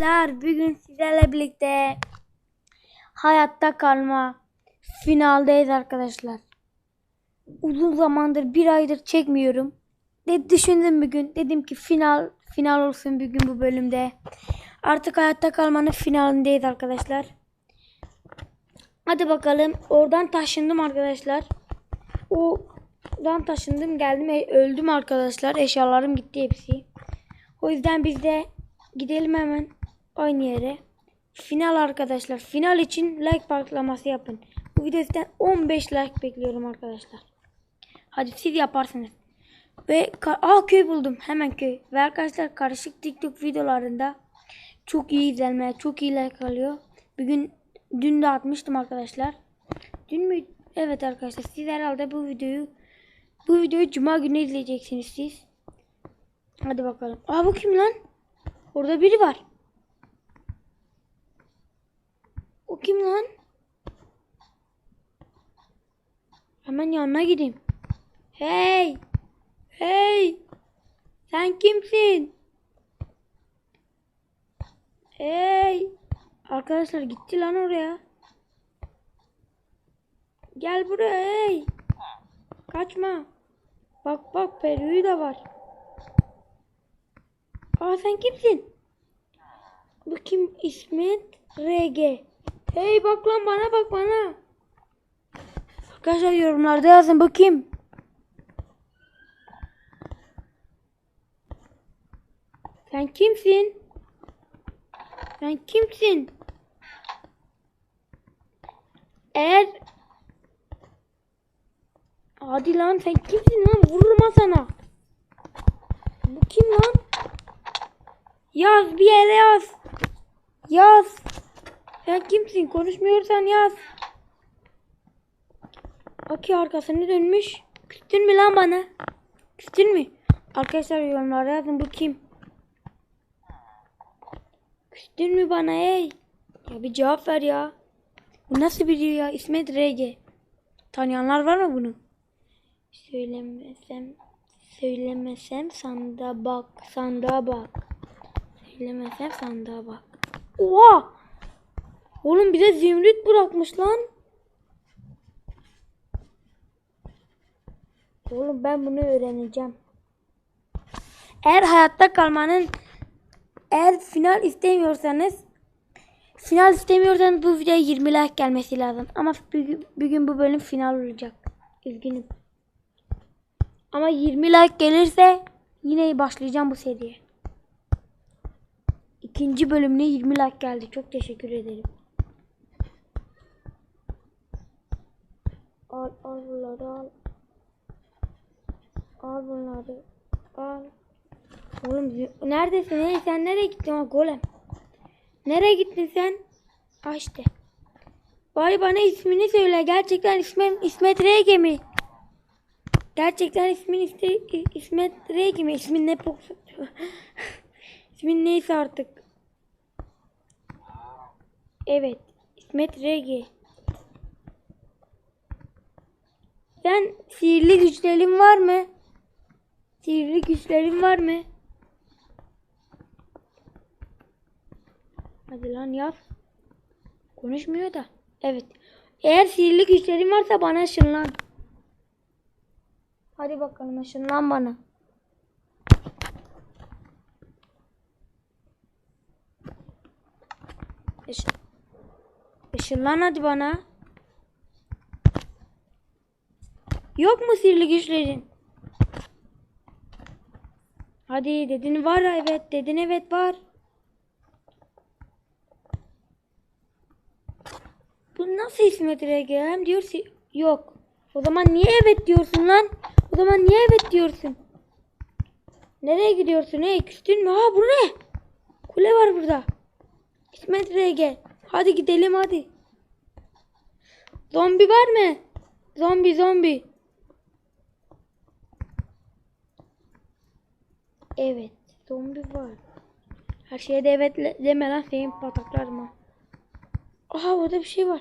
arkadaşlar. Bugün sizlerle birlikte hayatta kalma finaldeyiz arkadaşlar. Uzun zamandır bir aydır çekmiyorum. De düşündüm bugün. Dedim ki final final olsun bugün bu bölümde. Artık hayatta kalmanın finalindeyiz arkadaşlar. Hadi bakalım. Oradan taşındım arkadaşlar. Oradan taşındım geldim. E, Öldüm arkadaşlar. Eşyalarım gitti hepsi. O yüzden biz de gidelim hemen aynı yere. Final arkadaşlar. Final için like patlaması yapın. Bu videodan 15 like bekliyorum arkadaşlar. Hadi siz yaparsınız. Ve Aa, köy buldum. Hemen köy. Ve arkadaşlar karışık TikTok videolarında çok iyi izlenme, çok iyi like alıyor. Bugün dün de atmıştım arkadaşlar. Dün mü? Evet arkadaşlar. Siz herhalde bu videoyu bu videoyu cuma günü izleyeceksiniz siz. Hadi bakalım. Aa bu kim lan? Orada biri var. O kim lan? Hemen yanına gideyim. Hey! Hey! Sen kimsin? Hey! Arkadaşlar gitti lan oraya. Gel buraya hey! Kaçma. Bak bak Peru'yu da var. Aa sen kimsin? Bu kim? İsmet RG. Hey bak lan bana bak bana. Arkadaşlar yorumlarda yazın kim? Sen kimsin? Sen kimsin? Eğer Hadi lan sen kimsin lan? Vururum ha sana. Bu kim lan? Yaz bir yere yaz. Yaz. Sen kimsin? Konuşmuyorsan yaz. Aki arkasını dönmüş. Küstün mü lan bana? Küstün mü? Arkadaşlar yorumlara yazın bu kim? Küstün mü bana ey? Ya bir cevap ver ya. Bu nasıl biri ya? İsmet RG. Tanıyanlar var mı bunu? Söylemesem söylemesem sandığa bak sandığa bak. Söylemesem sandığa bak. Oha! Oğlum bize zümrüt bırakmış lan. Oğlum ben bunu öğreneceğim. Eğer hayatta kalmanın eğer final istemiyorsanız final istemiyorsanız bu videoya 20 like gelmesi lazım. Ama bugün, bugün bu bölüm final olacak. Üzgünüm. Ama 20 like gelirse yine başlayacağım bu seriye. İkinci bölümüne 20 like geldi. Çok teşekkür ederim. Al al bunları al. Al bunları. Al. Oğlum neredesin? Hey, sen nereye gittin o golem? Nereye gittin sen? İşte. Bari bana ismini söyle. Gerçekten ismim İsmet Rege mi? Gerçekten ismin iste, İsmet Rege mi? İsmin ne pok- İsmin neyse artık. Evet. İsmet Rege. Sen sihirli güçlerin var mı? Sihirli güçlerin var mı? Hadi lan yaz. Konuşmuyor da. Evet. Eğer sihirli güçlerin varsa bana ışınlan. Hadi bakalım ışınlan bana. Iş Işınlan hadi bana. Yok mu sihirli güçlerin? Hadi dedin var evet dedin evet var. Bu nasıl İsmet Rege? Hem diyor yok. O zaman niye evet diyorsun lan? O zaman niye evet diyorsun? Nereye gidiyorsun? Hey küstün mü? Ha bu ne? Kule var burada. İsmet Rege. Hadi gidelim hadi. Zombi var mı? Zombi zombi. Evet. Zombi var. Her şeye de evet deme lan senin pataklarım ha. Aha orada bir şey var.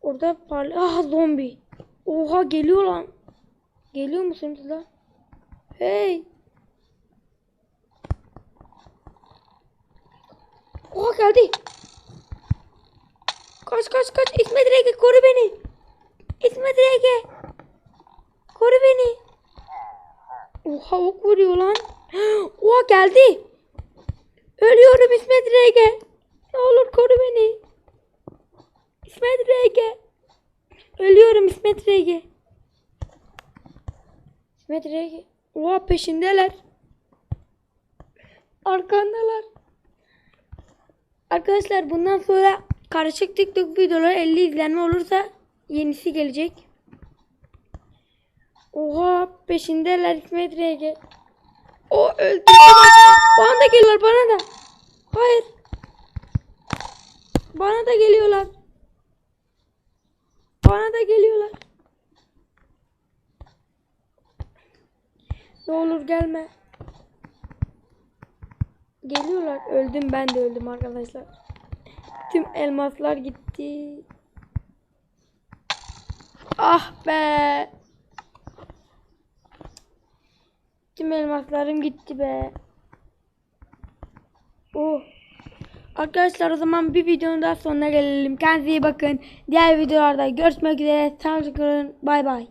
Orada parla... Ah zombi. Oha geliyor lan. Geliyor musunuz lan? Hey. Oha geldi. Kaç kaç kaç. İsmet Rege koru beni. İsmet Rege. Koru beni. Oha ok vuruyor lan. Oha geldi. Ölüyorum İsmet Rege. Ne olur koru beni. İsmet Rege. Ölüyorum İsmet Rege. İsmet Rege. Oha peşindeler. Arkandalar. Arkadaşlar bundan sonra karışık TikTok videoları 50 izlenme olursa yenisi gelecek. Oha peşindeler İsmet Rege. O öldü. Bana da geliyorlar bana da. Hayır. Bana da geliyorlar. Bana da geliyorlar. Ne olur gelme. Geliyorlar. Öldüm ben de öldüm arkadaşlar. Tüm elmaslar gitti. Ah be. Tüm elmaslarım gitti be. Oh. Arkadaşlar o zaman bir videonun daha sonuna gelelim. Kendinize iyi bakın. Diğer videolarda görüşmek üzere. Sağlıcakla. Bay bay.